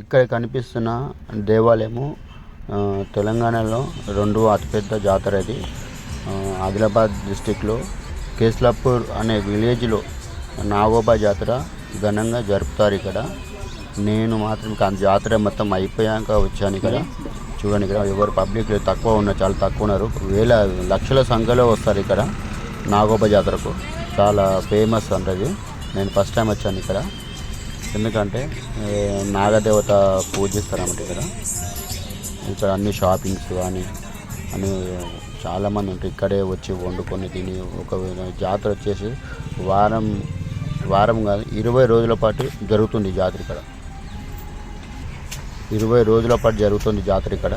ఇక్కడ కనిపిస్తున్న దేవాలయము తెలంగాణలో రెండవ అతిపెద్ద జాతర ఇది. ఆదిలాబాద్ డిస్టిక్లో కేస్లాపూర్ అనే విలేజ్లో నాగోబా జాతర ఘనంగా జరుపుతారు ఇక్కడ. నేను మాత్రం ఆ జాతర మొత్తం అయిపోయాక వచ్చాను ఇక్కడ. చూడండి ఇక్కడ ఎవరు పబ్లిక్ తక్కువ ఉన్నారు చాలా తక్కువ ఉన్నారు. వేల లక్షల సంఖ్యలో వస్తారు ఇక్కడ నాగోబా జాతరకు. చాలా ఫేమస్ అంటది నేను ఫస్ట్ టైం వచ్చాను ఇక్కడ. ఎందుకంటే నాగదేవత పూజిస్తారన్నమాట ఇక్కడ. ఇక్కడ అన్ని షాపింగ్స్ కానీ అని చాలామంది ఉంటారు ఇక్కడే వచ్చి వండుకొని తిని ఒక జాతర వచ్చేసి వారం వారం కాదు ఇరవై రోజుల పాటు జరుగుతుంది జాతర ఇక్కడ. ఇరవై రోజుల పాటు జరుగుతుంది జాతర ఇక్కడ.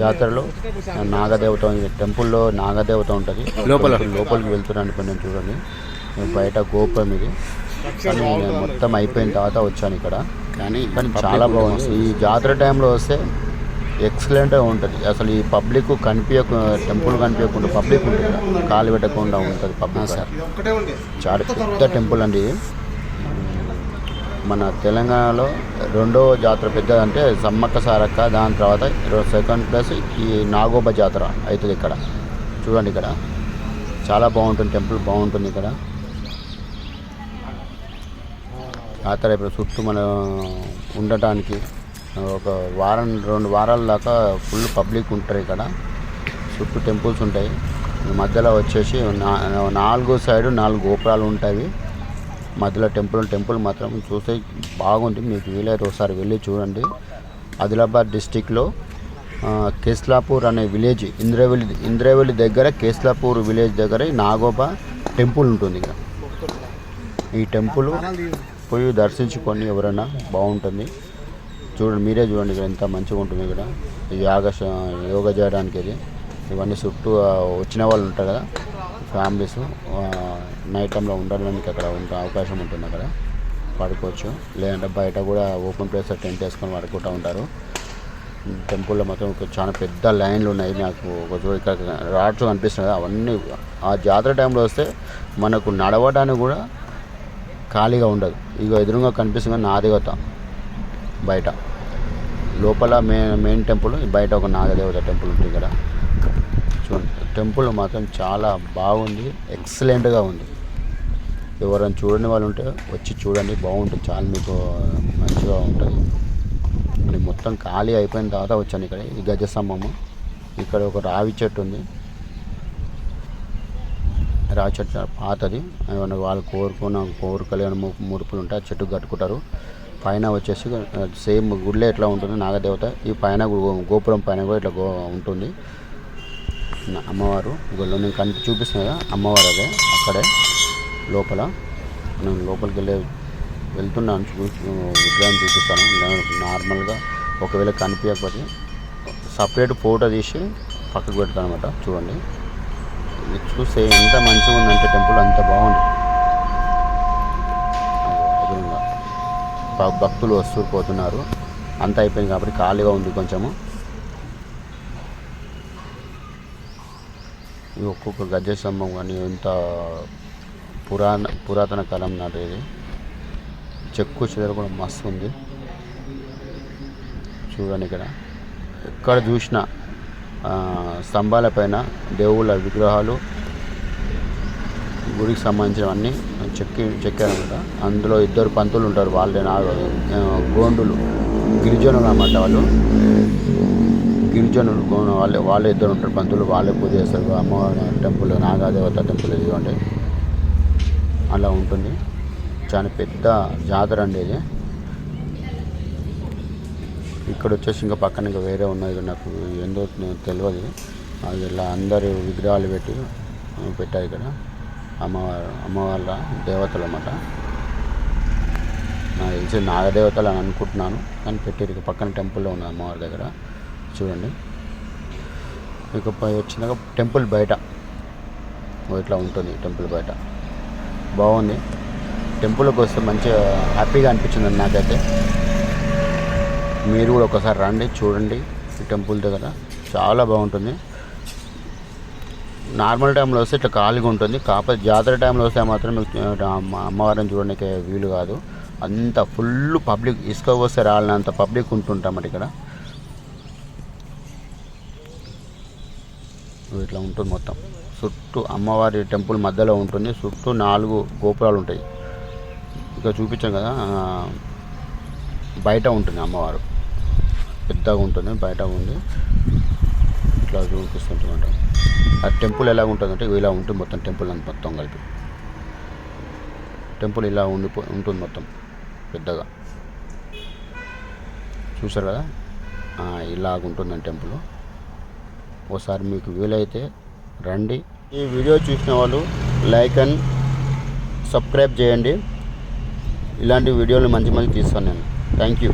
జాతరలో నాగదేవత. టెంపుల్లో నాగదేవత ఉంటుంది. లోపల? లోపలికి వెళ్తున్నాను ఇప్పుడు నేను చూడండి. బయట గోపురం ఇది. కానీ మొత్తం అయిపోయిన తర్వాత వచ్చాను ఇక్కడ. కానీ కానీ చాలా బాగుంది. ఈ జాతర టైంలో వస్తే ఎక్సలెంట్గా ఉంటుంది. అసలు ఈ పబ్లిక్ కనిపించక టెంపుల్ కనిపించకుండా పబ్లిక్ ఉంటుంది. కాలు పెట్టకుండా ఉంటుంది పబ్లిక్. సార్. చాలా పెద్ద టెంపుల్ అండి ఇది. మన తెలంగాణలో రెండో జాతర పెద్ద అంటే సమ్మక్క సారక్క దాని తర్వాత సెకండ్ ప్లస్ ఈ నాగోబా జాతర అవుతుంది ఇక్కడ. చూడండి ఇక్కడ. చాలా బాగుంటుంది టెంపుల్ బాగుంటుంది ఇక్కడ. ఆ తర్వాత చుట్టూ మనం ఉండటానికి ఒక వారం రెండు వారాల దాకా ఫుల్ పబ్లిక్ ఉంటారు ఇక్కడ. చుట్టూ టెంపుల్స్ ఉంటాయి. మధ్యలో వచ్చేసి నా- నాలుగు సైడు నాలుగు గోపురాలు ఉంటాయి. మధ్యలో టెంపుల్ టెంపుల్ మాత్రం చూస్తే బాగుంది. మీకు వీలైతే ఒకసారి వెళ్ళి చూడండి. ఆదిలాబాద్ డిస్టిక్లో కేస్లాపూర్ అనే విలేజ్ ఇంద్రవెల్లి ఇంద్రవెల్లి దగ్గర కేస్లాపూర్ విలేజ్ దగ్గర నాగోబా టెంపుల్ ఉంటుంది ఇక్కడ. ఈ టెంపుల్ పోయి దర్శించుకొని ఎవరైనా బాగుంటుంది. చూడండి మీరే చూడండి ఇక్కడ ఎంత మంచిగా ఉంటుంది ఇక్కడ. ఈ యోగా యోగా చేయడానికి ఇది. ఇవన్నీ చుట్టూ వచ్చిన వాళ్ళు ఉంటారు కదా ఫ్యామిలీస్ నైట్ టైంలో ఉండడానికి అక్కడ ఉండే అవకాశం ఉంటుంది అక్కడ. పడుకోవచ్చు. లేదంటే బయట కూడా ఓపెన్ ప్లేస్ టెంట్ వేసుకొని పడుకుంటూ ఉంటారు. టెంపుల్లో మాత్రం చాలా పెద్ద లైన్లు ఉన్నాయి. నాకు ఒక చోటు ఇక్కడ రాడ్స్ కనిపిస్తున్నాయి. అవన్నీ ఆ జాతర టైంలో వస్తే మనకు నడవడానికి కూడా ఖాళీగా ఉండదు. ఇక ఎదురుగా కనిపిస్తుంది నాదేవత బయట. లోపల మెయిన్ మెయిన్ టెంపుల్ బయట ఒక నాగదేవత టెంపుల్ ఉంటుంది ఇక్కడ. చూడండి టెంపుల్ మాత్రం చాలా బాగుంది ఎక్సలెంట్గా ఉంది. ఎవరైనా చూడని వాళ్ళు ఉంటే వచ్చి చూడండి బాగుంటుంది. చాలా మీకు మంచిగా ఉంటుంది. నేను మొత్తం ఖాళీ అయిపోయిన తర్వాత వచ్చాను ఇక్కడ ఈ గజస్తంభము ఇక్కడ ఒక రావి చెట్టు ఉంది. రావి చెట్టు పాతది. ఏమన్నా వాళ్ళు కోరుకున్న కోరికలు ఏమైనా ము- ముడుపులు ఉంటే ఆ చెట్టు కట్టుకుంటారు. పైన వచ్చేసి సేమ్ గుడిలో ఎట్లా ఉంటుంది? నాగదేవత. ఈ పైన గోపురం పైన కూడా ఇట్లా గో ఉంటుంది. అమ్మవారు గుళ్ళో నేను కనిపి చూపిస్తున్నా కదా అమ్మవారు అదే అక్కడే లోపల. నేను లోపలికి వెళ్ళే వెళ్తున్నాను చూ విగ్రహం చూపిస్తాను. నార్మల్గా ఒకవేళ కనిపించకపోతే సపరేట్ ఫోటో తీసి పక్కకు పెడతాను అనమాట చూడండి. చూస్తే ఎంత మంచిగా ఉందంటే టెంపుల్ అంత బాగుంది. భక్తులు వస్తూ పోతున్నారు. అంత అయిపోయింది కాబట్టి ఖాళీగా ఉంది కొంచెము. ఈ ఒక్కొక్క గజ స్తంభం కానీ ఇంత పురాణ పురాతన కాలం నాటి ఇది చెక్కు చెదర కూడా మస్తు ఉంది. చూడండి ఇక్కడ. ఎక్కడ చూసినా స్తంభాలపైన స్తంభాల పైన దేవుళ్ళ విగ్రహాలు గుడికి సంబంధించినవన్నీ చెక్కి చెక్కారనమాట అందులో ఇద్దరు పంతులు ఉంటారు వాళ్ళే నా గోండులు గిరిజనులు అన్నమాట వాళ్ళు. గిరిజనులు గోండు వాళ్ళే వాళ్ళే ఇద్దరు ఉంటారు పంతులు వాళ్ళే పూజ చేస్తారు. అమ్మవారి టెంపుల్ నాగాదేవత టెంపుల్ ఇదిగోండి అలా ఉంటుంది. చాలా పెద్ద జాతర అండి ఇది. ఇక్కడ వచ్చేసి ఇంకా పక్కన ఇంకా వేరే ఉన్నది నాకు ఏందో తెలియదు. అది ఇలా అందరు విగ్రహాలు పెట్టి పెట్టారు ఇక్కడ. అమ్మవారు అమ్మవార్ల దేవతలు అన్నమాట. నాకు తెలిసి నాగదేవతలు అని అనుకుంటున్నాను కానీ పెట్టారు. ఇక పక్కన టెంపుల్లో ఉన్నది అమ్మవారి దగ్గర. చూడండి. ఇక వచ్చినాక టెంపుల్ బయట. ఇట్లా ఉంటుంది టెంపుల్ బయట. బాగుంది. టెంపుల్కి వస్తే మంచిగా హ్యాపీగా అనిపించింది నాకైతే. మీరు కూడా ఒకసారి రండి చూడండి ఈ టెంపుల్ దగ్గర. చాలా బాగుంటుంది. నార్మల్ టైంలో వస్తే ఇట్లా ఖాళీగా ఉంటుంది. కాకపోతే జాతర టైంలో వస్తే మాత్రం మీకు అమ్మవారిని చూడడానికి వీలు కాదు. అంత ఫుల్ పబ్లిక్ ఇసుక వస్తే రాలినంత పబ్లిక్ ఉంటుంటామట ఇక్కడ. ఇట్లా ఉంటుంది మొత్తం. చుట్టూ అమ్మవారి టెంపుల్ మధ్యలో ఉంటుంది. చుట్టూ నాలుగు గోపురాలు ఉంటాయి. ఇక చూపించాం కదా బయట ఉంటుంది అమ్మవారు. పెద్దగా ఉంటుంది బయట ఉంది. ఇట్లా చూపిస్తుంటామంట. ఆ టెంపుల్ ఎలా ఉంటుందంటే ఇలా ఉంటుంది మొత్తం టెంపుల్ అంత మొత్తం కలిపి. టెంపుల్ ఇలా ఉండిపో ఉంటుంది మొత్తం పెద్దగా. చూసారు కదా? ఆ, ఇలాగ ఉంటుందండి టెంపుల్. ఒకసారి మీకు వీలైతే రండి. ఈ వీడియో చూసిన వాళ్ళు లైక్ అండ్ సబ్స్క్రైబ్ చేయండి. ఇలాంటి వీడియోలు మంచి మంచి తీస్తాను నేను. Thank you.